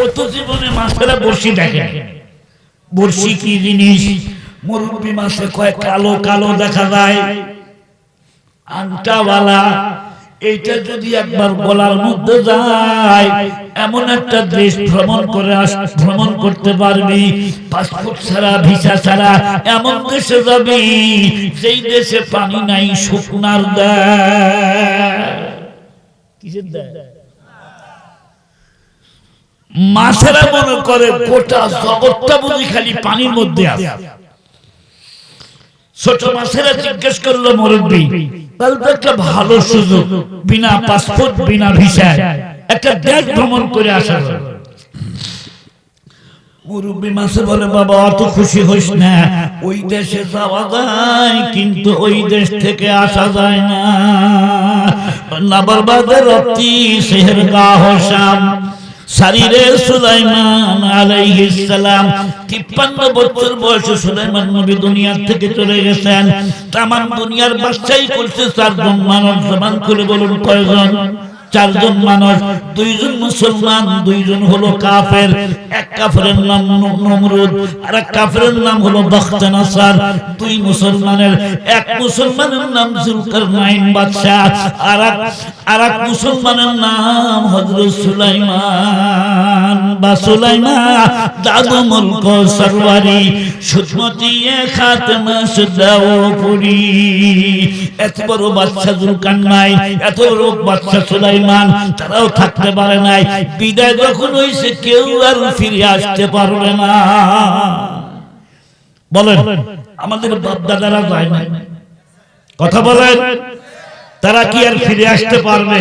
ও তো জীবনে মাছেরা বড়শি দেখে বড়শি কি জিনিস? মুরব্বী মাছে কয় কালো কালো দেখা যায়। আংটাওয়ালা, এইটা যদি একবার গলার মধ্যে যায়, এমন একটা দেশ ভ্রমণ করে আস, ভ্রমণ করতে পারবি। পাসপোর্ট ছাড়া, ভিসা ছাড়া, এমন দেশে যাবি সেই দেশে পানি নাই, শুকনার দেয় কিসের দেয় মাছেরা মনে করে গোটা জগৎটা বুঝি খালি পানির মধ্যে আছে। ছোট মাছেরা জিজ্ঞেস করল, মুরব্বী, তাহলে তো একটা ভালো সুযোগ, বিনা পাসপোর্ট, বিনা ভিসায় একটা দেশ ভ্রমণ করে আসা মুরব্বী বলে, বাবা, অত খুশি হইস না, ওই দেশে যাওয়া যায়, কিন্তু ওই দেশ থেকে আসা যায় না। নাবরবাদের অতি সেহের গাহ শাম শরীরে সুলাইমান আলাইহিস সালাম 53 বছর বয়সে সুলাইমান নবী দুনিয়া থেকে চলে গেছেন। তামাম দুনিয়ার বাদশাহী করছে, চারজন মানব জবান করে বলুন কয়জন? চারজন মানুষ, দুইজন মুসলমান, দুইজন হলো কাফের। এক কাফের নাম নমরুদ, আর এক কাফের নাম হলো বখতানাসার দুই মুসলমানের, এক মুসলমানের নাম জুলকারনাইন বাদশাহ, আর এক আর এক মুসলমানের নাম হযরত সুলাইমান। বা সুলাইমা দাদু মুলক সরওয়ারি সুজমতি খাতমা সুদাও পুরি এত বড় বাদশা জুলকারনাইন, এত বড় বাদশা সুলাইমান। তারাও থাকতে পারে নাই। বিদায় যখন হইছে, কেউ আর ফিরে আসতে পারবে না। বলেন, আমাদের বাপ দাদারা যায় না কথা বলেন, তারা কি আর ফিরে আসতে পারবে?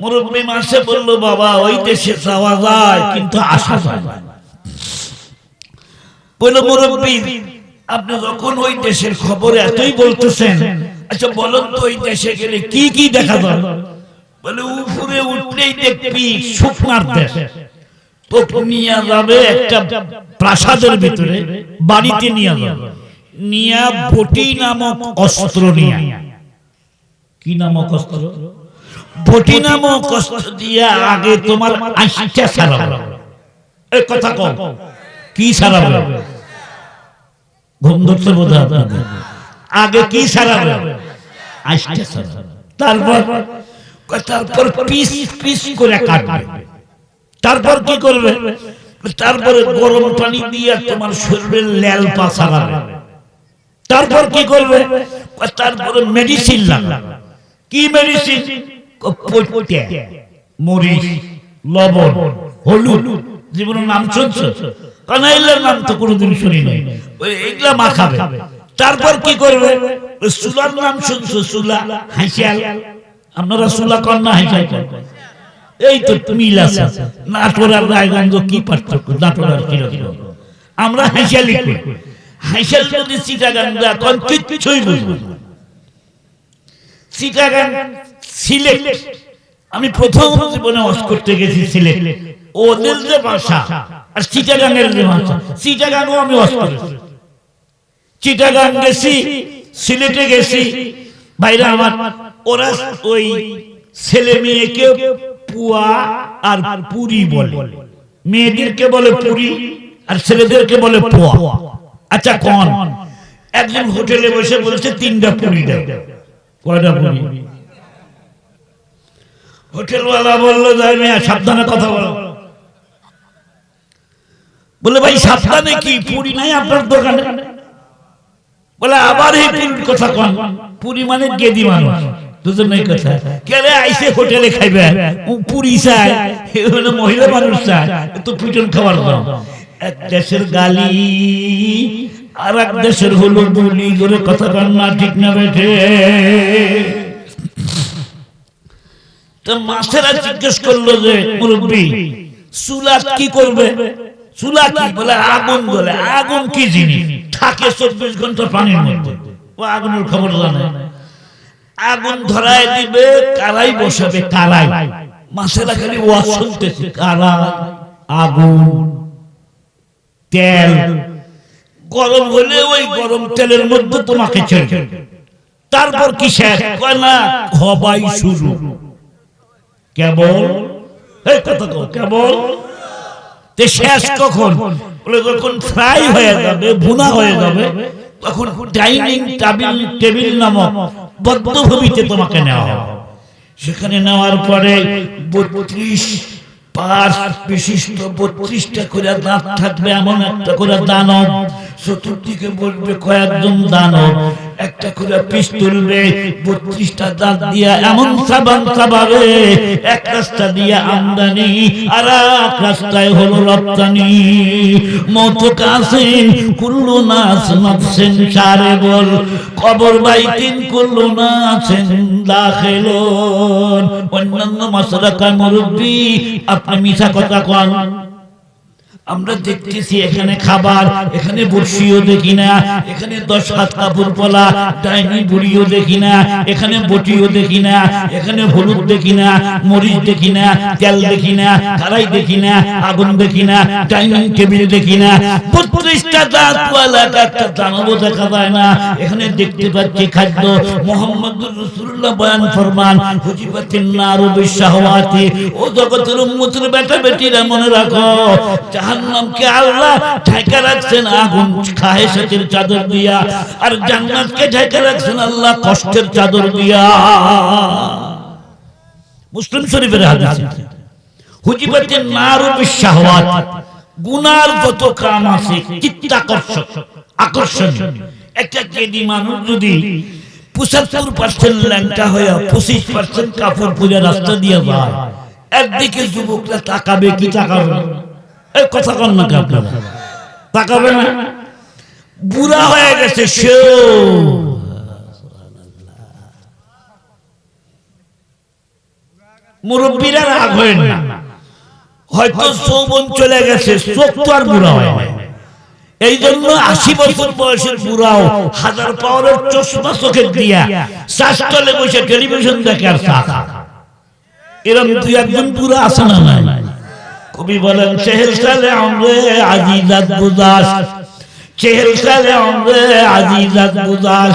মুরব্বী মাসে বলল, বাবা, ওই দেশে যাওয়া যায়, কিন্তু আসা যায় বলল, মুরব্বী, আপনি যখন ওই দেশের খবর এতই বলতেছেন আচ্ছা বলুন তো ওই দেশে গেলে কি কি দেখা যায়? বলে, উপরে উঠলেই দেখবি শুকনার দেশ। তো নিয়ে যাবে একটা প্রাসাদের ভিতরে, বাড়িতে নিয়ে যাবে। নিয়া বটি নামক অস্ত্র নিয়ে। কি নামক অস্ত্র? বটি নামক অস্ত্র দিয়ে আগে তোমার আশিটা সারাবে। এই কথা কম কি সারাবে? ঘুম বোধ আগে কি সারাবে? আশিটা সারাবে। তারপর তারপর পিস পিস করে কাটবে। তারপর কি করবে? তারপরে গরম পানি দিয়ে তোমার শরীরের ল্যাল পা সারাবে তারপর কি করবে? তারপরে মেডিসিন লাগাবে। কি মেডিসিন মরিচ, লবণ, হলুদ। জীবনের নাম শুনছো কানাইলের নাম তো কোনোদিন শুনি নাই। এগুলা মাখাবে। তারপর কি করবে? সুলার নাম শুনছো? সুলা হাসিয়াল। কন না হাসিয়াল কন এই তো মিল আছে। নাটোর আর রায়গঞ্জ কি পার্থক্য? নাটোর আর কীরকম আমরা হাসিয়ালি করি। হাসিয়াল যদি চিটাগাং যা কোন কিচ্ছুই বুঝব না। চিটাগাং সিলেট। আমি প্রথম জীবনে অস করতে গেছি সিলেট। ওদের যে ভাষা আর চিটাগাংয়ের যে ভাষা চিটাগাংও আমি অস করেছি। চিটাগাং গেছি, সিলেটে গেছি বাইরে আমার ওরা ওই ছেলে মেয়েকে পুয়া আর পুরি বলে। মেয়েদেরকে বলে পুরি আর ছেলেদেরকে বলে পোয়া। আচ্ছা কোন। একজন হোটেলে বসে বলছে তিনটা পুরি দাও। কয়টা পুরি? হোটেলওয়ালা বলল যাই মেয়া সাবধানে কথা বলো। বলে ভাই সাবধানে কি পুরি নাই আপনার দোকানে? বলে, আবার এই পুরীর কথা কন? পুরি মানে গেদি মানুষ। দুজন নাই কথা। কেলে আইসে হোটেলে খাইবে? পুরি চায়। মহিলা মানুষ চায়। তো পিটন খাবার দাও। এক দেশের গালি আর এক দেশের হলো বলি। ধরে কথা কন না, ঠিক না বেঠে। তো মাছেরা জিজ্ঞেস করল যে, মুরব্বী সুলাত কি করবে? চুলা কি বলে? আগুন বলে। আগুন কি জিনিস? থাকে চব্বিশ ঘণ্টা পানির মধ্যে। ও আগুনের খবর জানে? আগুন ধরায় দিবে কারাই বসাবে কারাই মাছেরা খালি ওয়াজ শুনতেছে কারাই আগুন তেল। গরম হলে ওই গরম তেলের মধ্যে তোমাকে ছেড়ে তারপর কি শেষ কয় না হবাই শুরু। কেবল? এই কথা কেবল? শেষ কখন? যখন ফ্রাই হয়ে যাবে, ভুনা হয়ে যাবে, তখন ডাইনিং টেবিল টেবিল নামক বদ্ধভূমিতে তোমাকে নেওয়া হবে। সেখানে নেওয়ার পরে বত্রিশ পাঁচ বিশিষ্ট বত্রিশটা করে দাঁত থাকবে, এমন একটা করে দানব, চতুর্দিকে বলবে কয়েকজন দানব একটা করে পিস তুলবে বত্রিশটা দাঁত দিয়া এমন সাবান সাবাবে এক রাস্তা দিয়া আমদানি, আর এক রাস্তায় হলো রপ্তানি। মত কাসিন কুল্লু নাস নফসেন সারে বল, কবর বাইতিন কুল্লু নাসেন দাখিলুন অন্যান্য মাসরাকার মুরব্বী, আপনি মিছা কথা কন। আমরা দেখতেছি এখানে খাবার, এখানে বর্ষিও দেখি না, এখানে দশ হাত কাপড় পলা, ডাইনি বুড়িও দেখি না, এখানে বটিও দেখি না, এখানে হলুদ দেখি না, মরিচ দেখি না, তেল দেখি না কারাই দেখি না, আগুন দেখি না, ডাইনিং টেবিল দেখি না। বত্রিশটা দাঁতওয়ালা একটা দানবও দেখা যায় না। এখানে দেখতে পাচ্ছি খাদ্য। মোহাম্মদ রসুল্লাহ বয়ান ফরমান, হুজিবাতিন নারু বিশাহওয়াতি ও জগতের উম্মতের বেটা বেটিরা মনে রাখো জাহান্নামকে আল্লাহ ঢাকা রাখছেন, আগুন খাহেসাতের চাদর দিয়া। আর জান্নাতকে ঢাকা রাখছেন আল্লাহ কষ্টের চাদর দিয়া। মুসলিম শরীফের হাদিস। হুজিবাতিন নারু বিশাহওয়াত। গুনার যত কাম আছে, চিত্তাকর্ষক আকর্ষণ একটা কেদি মানুষ যদি পঁচাত্তর পার্সেন্ট ল্যাংটা হয়ে পঁচিশ পার্সেন্ট কাপড় পরে রাস্তা দিয়ে যায়, একদিকে যুবকরা তাকাবে কি তাকাবে? কথা কন না আপনারা? তাকাবে না। বুড়া হয়ে গেছে সেও। মুরব্বীরা রাগ হয় না। হয়তো যৌবন চলে গেছে, চোখ তো আর বুড়া হয়। এই জন্য আশি বছর বয়সের বুড়াও হাজার পাওয়ারের চশমা চোখে দিয়া শ্বাসতলে বসে টেলিভিশন দেখে আর এরকম দুই একজন বুড়া আছে না নাই? কবি বলেন চেহেল সালে আমরে আজিজাত গুদাস চেহেল সালে আমরে আজিজাত গুজাস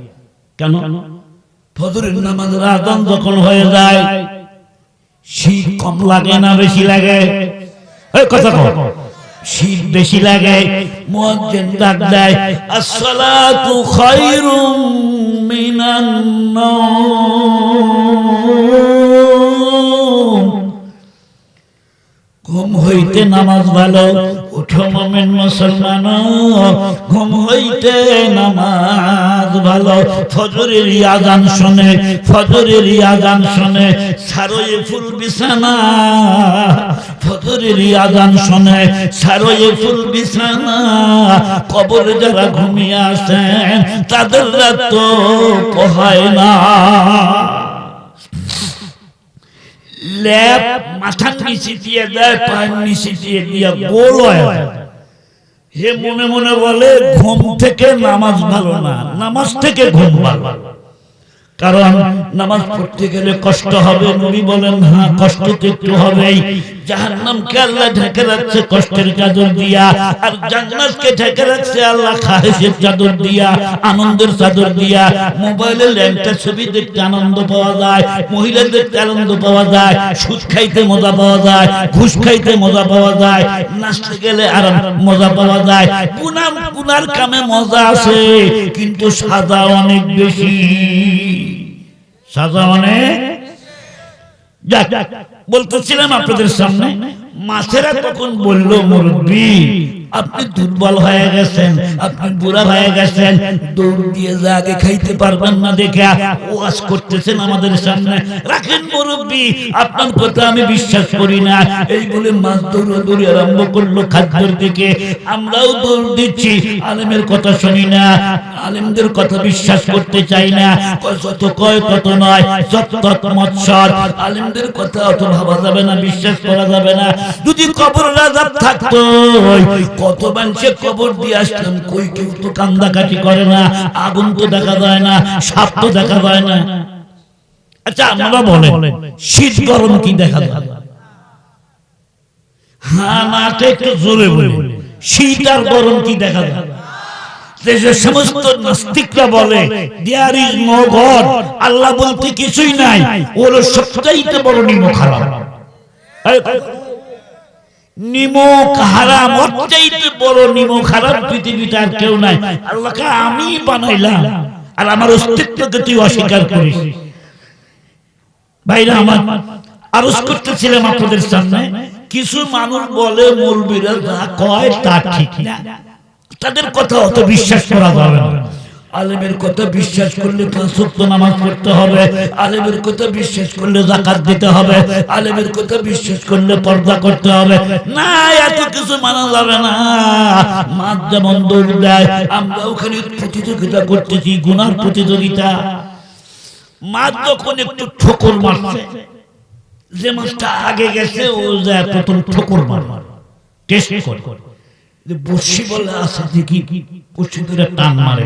কেন? ফজরের নামাজের আদান যখন হয়ে যায়, শীত কম লাগে না বেশি লাগে? এই কথা কও। শীত বেশি লাগে, মুয়াজ্জিন ডাক দেয়, আসসালাতু খায়রুম মিনান নাওম। ঘুম হইতে নামাজ ভালো উঠো মমেন মুসলমান, ঘুম হইতে নামাজ ভালো। ফজরের আজান শুনে, ফজরের আজান শুনে, সারয়ে ফুল বিছানা। ফজরের আজান শুনে, সারয়ে ফুল বিছানা। কবরে যারা ঘুমিয়ে আসেন, তাদের রাত তো পোহায় না। ল্যাপ মাথার নিচে দিয়ে দেয় পায়ের নিচে দিয়ে দিয়ে গোল হয়। হে মনে মনে বলে, ঘুম থেকে নামাজ ভালো না, নামাজ থেকে ঘুম ভালো। কারণ নামাজ পড়তে গেলে কষ্ট হবে, নবী বলেন হ্যাঁ কষ্ট তো একটু হবেই। মজা পাওয়া যায়, ঘুষ খাইতে মজা পাওয়া যায়, নাচতে গেলে আর মজা পাওয়া যায়। গুনাম, গুনার কামে মজা আছে, কিন্তু সাজা অনেক বেশি। সাজা অনেক বলতেছিলাম আপনাদের সামনে মাছেরা তখন বলল মুরব্বী আপনি দুর্বল হয়ে গেছেন আপনি বুড়া হয়ে গেছেন দৌড় দিয়ে যা আগে খাইতে পারবেন না দেখে ওয়াজ করতেছেন আমাদের সামনে। রাখেন মুরব্বী আপনার কথা আমি বিশ্বাস করি না। এই বলে মাছ দৌড়াদৌড়ি আরম্ভ করল খাদ্যের দিকে। আমরাও দৌড় দিচ্ছি আলেমের কথা শুনি না আলেমদের কথা বিশ্বাস করতে চাই না। যত কয় তত নয় যত তত মৎসর। আলেমদের কথা অত ভাবা যাবে না বিশ্বাস করা যাবে না। যদি কবর রাজা থাকতো কত মানুষে কবর দিয়ে আসলাম কই কেউ তো কান্দাকাটি করে না আগুন তো দেখা যায় না সাপ তো দেখা যায় না। আচ্ছা আপনারা বলেন শীত গরম কি দেখা যায়? হ্যাঁ নাতে একটু জোরে বলে শীত আর গরম কি দেখা যায়? যে সমস্ত নাস্তিকরা বলে there is no God Allah বলতে কিছুই নাই ওর সবচাইতে বড় নিম খারাপ। নিমক হারাম বড় নিমক হারাম পৃথিবীতে আর কেউ নাই। আমি বানাইলাম আর আমার অস্তিত্বকে তুই অস্বীকার করিস। ভাইরা আমার আরজ করতেছিলাম আপনাদের সামনে, কিছু মানুষ বলে মৌলবীরা যা কয় তা ঠিক না। তাদের কথা অত বিশ্বাস করা যাবে না। আলেমের কথা বিশ্বাস করলে ওয়াক্ত নামাজ পড়তে হবে। আলেমের কথা বিশ্বাস করলে জাকাত দিতে হবে। আলেমের কথা বিশ্বাস করলে পর্দা করতে হবে। না, এত কিছু মানা যাবে না। মাছ যেমন দৌড় দেয়, আমরা ওখানে প্রতিযোগিতা করতেছি, গুনার প্রতিযোগিতা। মাছ যখন একটু ঠোকর মারছে, যে মাছটা আগে গেছে, ও যায় প্রথম ঠোকর মার টেস্ট করে। বসি বলে আছে দেখি বসি ধরে টান মারে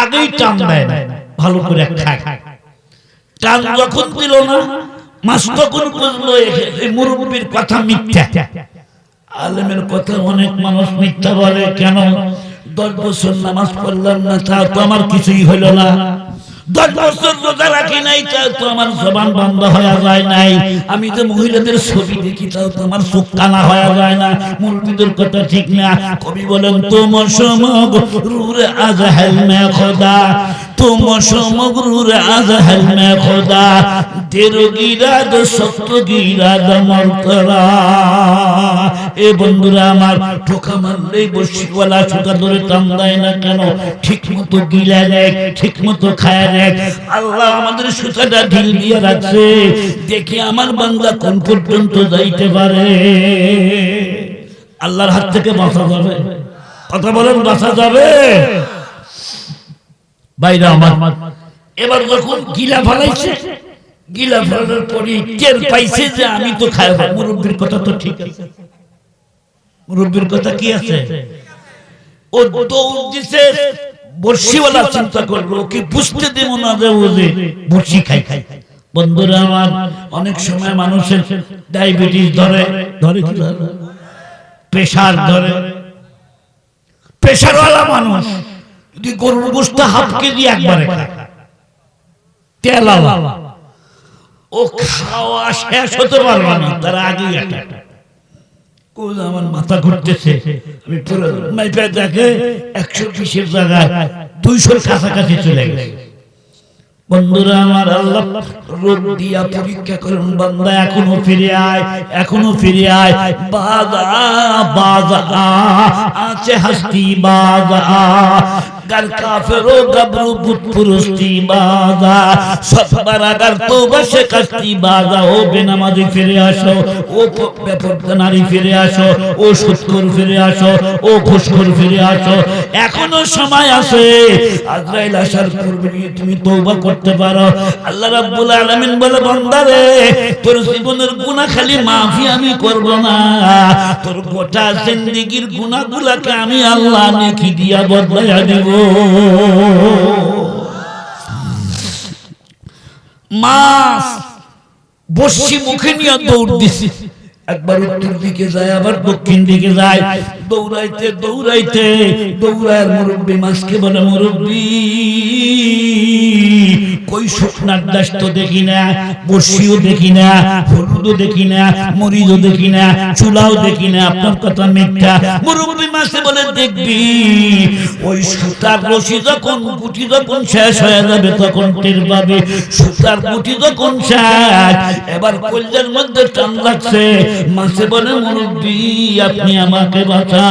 আগেই টান দেয় ভালো করে খায়। টান যখন দিল না, মাস তখন বুঝলো মুরব্বীর কথা মিথ্যা। আলেমের কথা অনেক মানুষ মিথ্যা বলে, কেন? দশ বছর নামাজ পড়লাম না, তা তো আমার কিছুই হইল না। দশ বছর রোজা রাখি নাই, তাও তো আমার জবান বন্ধ হয়ে যায় নাই। আমি তো মহিলাদের ছবি দেখি, তাও তো আমার চোখ কানা হয়ে যায় না। মুরব্বীদের কথা ঠিক না। কবি বলেন, তোমার সমগ্রুর আজ হেলমে খোদা। ঠোকা দেয় কেন? ঠিক মতো গিলা দেখ ঠিক মতো খায় দেখ। আল্লাহ আমাদের সুতাটা ঢিল দিয়ে রাখছে। দেখি আমার বান্দা কোন পর্যন্ত যাইতে পারে। আল্লাহর হাত থেকে বাঁচা যাবে। কথা বলেন, বাঁচা যাবে? বাইরে আমার। এবার যখন গিলা ফেলাইছে, গিলা পরে টের পাইছে যে আমি তো মুরব্বীর কথা তো ঠিক মুরব্বীর কথা কি আছে? ও দৌড় দিছে বর্ষিওয়ালা চিন্তা করল কি বুঝতে দেব না যে বর্ষি খাই খাই বন্ধুরা আমার, অনেক সময় মানুষের ডায়াবেটিস ধরে ধরে কি ধরে? প্রেশার ধরে। প্রেশারওয়ালা মানুষ। ও খাওয়া মাথা ঘুরতেছে? আমি একশো বিশের জায়গায় দুইশোর কাছাকাছি চলে গেছে। বন্ধুরা, আমার আল্লাহ রোগ দিয়া পরীক্ষা করুন, বান্দা এখনও ফিরে আয়, এখনও ফিরে আয়। বাজা বাজা, আছে হাসতি, বাজা। গার কাফেরো গাবরু পুরস্তি বাজা? সবার আগার তো বসে কাস্তি বাজা? ও বেনামাজি ফিরে আসো, ও ব্যাপার নারী ফিরে আসো, ও সুৎখোর ফিরে আসো, ও ঘুষখোর ফিরে আসো। এখনও সময় আছে। আজরাইল আসার পূর্বে তুমি তওবা করতে পারো। আল্লাহ রাব্বুল আলামিন বলে বান্দারে তোর জীবনের গুনাহ খালি মাফি আমি করব না। তোর গোটা জিন্দেগীর গুনাহগুলোকে আমি আল্লাহ নেকি দিয়া বদলাইয়া দেব। মাস বসি মুখে নিয়ে দৌড় দিছি। একবার উত্তর দিকে যায়, আবার দক্ষিণ দিকে যায়। দৌড়াইতে দৌড়াইতে দৌড়ায় মুরব্বী মাছকে বলে, মুরব্বী, কই শুকনার দাস তো দেখি না বর্ষিও দেখি না, হলুদও দেখি না দেখি না, চুলাও দেখি না, আপনার কথা মিথ্যা। মুরব্বী বলে, দেখবি, ওই সুতার রশি যখন, গুটি যখন শেষ হয়ে যাবে, তখন টের পাবে। সুতার গুটি যখন শেষ, এবার কল্যাণ মধ্যে টান লাগছে মাছে বলে মুরব্বী, আপনি আমাকে বাঁচা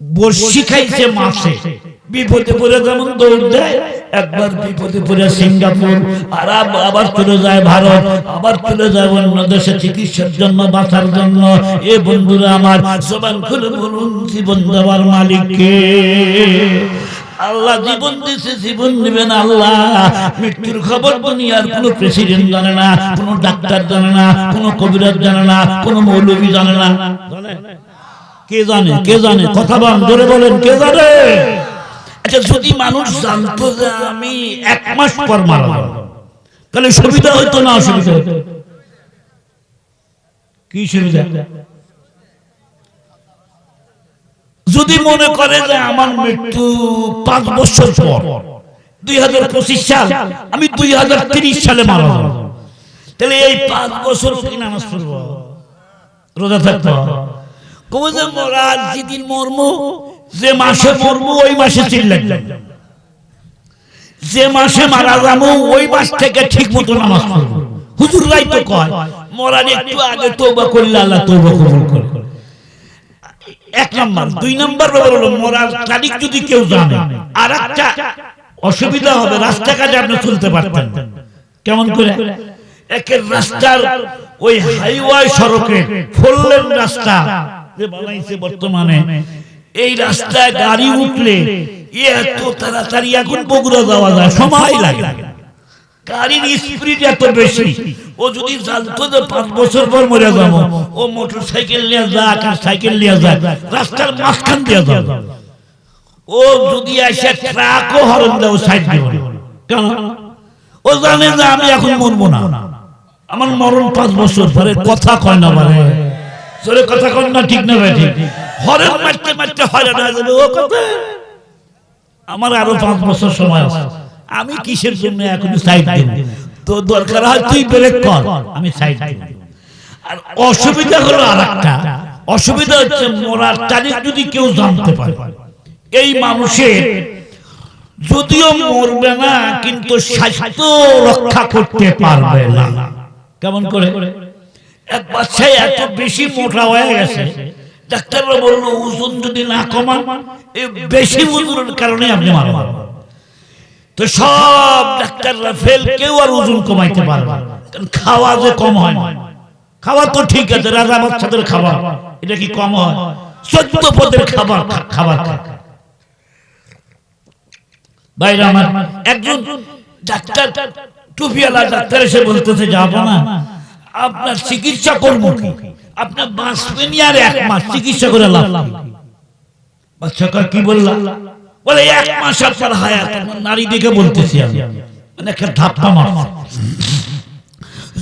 বর্ষি খাইছে মাছে বিপদে পড়ে যেমন দৌড় দেয়, একবার বিপদে পড়ে সিঙ্গাপুর, আর আবার চলে যায় ভারত, আবার চলে যায় অন্য দেশে চিকিৎসার জন্য, বাঁচার জন্য। এ বন্ধুরা আমার, জবান খুলে বলুন, জীবন দেওয়ার মালিককে। আল্লাহ জীবন দিছে জীবন নেবেন আল্লাহ। মৃত্যুর খবর দুনিয়ার কোনো প্রেসিডেন্ট জানে না কোনো ডাক্তার জানে না কোনো কবিরাজ জানে না কোনো মৌলবী জানে না। কে জানে? কে জানে? কথা বলেন জোরে বলেন কে জানে? আচ্ছা যদি মানুষ জানতো যে আমি এক মাস পর মারা যাব, তাহলে সুবিধা হইতো না অসুবিধা হইতো? কি সুবিধা? যদি মনে করে যে আমার মৃত্যু পাঁচ বছর পর, দুই হাজার পঁচিশ সাল, আমি দুই হাজার তিরিশ সালে মারা যাব। তাহলে এই পাঁচ বছর কি রোজা থাকতে কবে যে মরা যেদিন মরম যে মাসে মরবো, ওই মাসে চিল্লাই যে মাসে মারা যাব, ওই মাস থেকে ঠিক মতো নামাজ পড়ব। হুজুর রাই তো কয়, মরার একটু আগে তৌবা করলে আল্লাহ তৌবা কবুল করে। এক নম্বর, দুই নম্বর হলো মরার তারিখ যদি কেউ জানে আর একটা অসুবিধা হবে রাস্তাঘাটে আপনি চলতে পারতেন কেমন করে? একের রাস্তার ওই হাইওয়ে সড়কে ফোর লেন রাস্তা। যে বানাইছে বর্তমানে, এই রাস্তায় গাড়ি উঠলে এত তাড়াতাড়ি এখন বগুড়া যাওয়া যায়, সময় লাগে গাড়ির স্পিড এত বেশি। ও যদি জানতো যে পাঁচ বছর পর মরে যাব, ও মোটর সাইকেল নিয়ে যাক আর সাইকেল নিয়ে যাক, রাস্তার মাঝখান দিয়ে যাবে। ও যদি এসে ট্রাকও হরন দেও সাইড দিব কেন? ও জানে যে আমি এখন মরবো না। আমার মরণ পাঁচ বছর পরে কথা কয় না মানে জোরে কথা কন না, ঠিক না ভাই, ঠিক। হরেন মারতে মারতে হয়ে যাবে। ও কথা। আমার আরও পাঁচ বছর সময় আছে। আমি কিসের জন্য এখন সাইড দিব? তো দরকার হয় তুই ব্রেক কর আমি সাইড দিব। আর অসুবিধা হলো আরেকটা। অসুবিধা হচ্ছে মরার তারিখ যদি কেউ জানতে পারে। এই মানুষের যদিও মরবে না কিন্তু স্বাস্থ্য রক্ষা করতে পারবে না। কেমন করে? এক বাচ্চা এত বেশি মোটা হয়ে গেছে ডাক্তাররা বলল ওজন যদি না কমান এই বেশি ওজনের কারণে আপনি মারা যাবেন। তো সব ডাক্তাররা ফেল কেউ আর ওজন কমাইতে পারবে। কারণ খাওয়া যে কম হয় না। খাওয়া তো ঠিক আছে, রাজা বাচ্চাদের খাবার এটা কি কম হয়? চোদ্দ পদের খাবার খাবার বাইরে আমার, একজন ডাক্তার, টুপিওয়ালা ডাক্তার এসে বলতেছে, যাব না। আপনার চিকিৎসা করব কি? আপনার বাঁচবেন আর এক মাস, চিকিৎসা করে লাভ? বাচ্চা কি বললাম বলে, এক মাস আপনার হায়াত। আমার নারী দেখে বলতেছি আমি। মানে একটা ধাপ্পা মার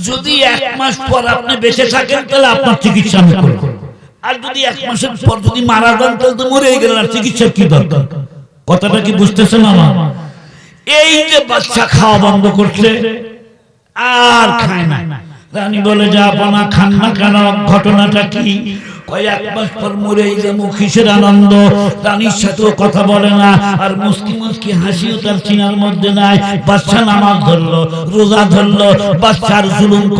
যদি এক মাস পর আপনি বেঁচে থাকেন, তাহলে আপনার চিকিৎসা আমি করব। আর যদি এক মাসের পর যদি মারা যান, তাহলে তো মরে গেলেন। আর চিকিৎসার কি দরকার? কথাটা কি বুঝতেছেন আমার? এই যে বাচ্চা খাওয়া বন্ধ করছে, আর খায় না। রানী বলে, যে আপনা খান না কেন? ঘটনাটা কি? যে আনন্দ। সাথেও কথা বলে না, আর হাসিও তার চিনার মধ্যে বাচ্চা নামাজ ধরলো, রোজা ধরলো বাচ্চার জুলুম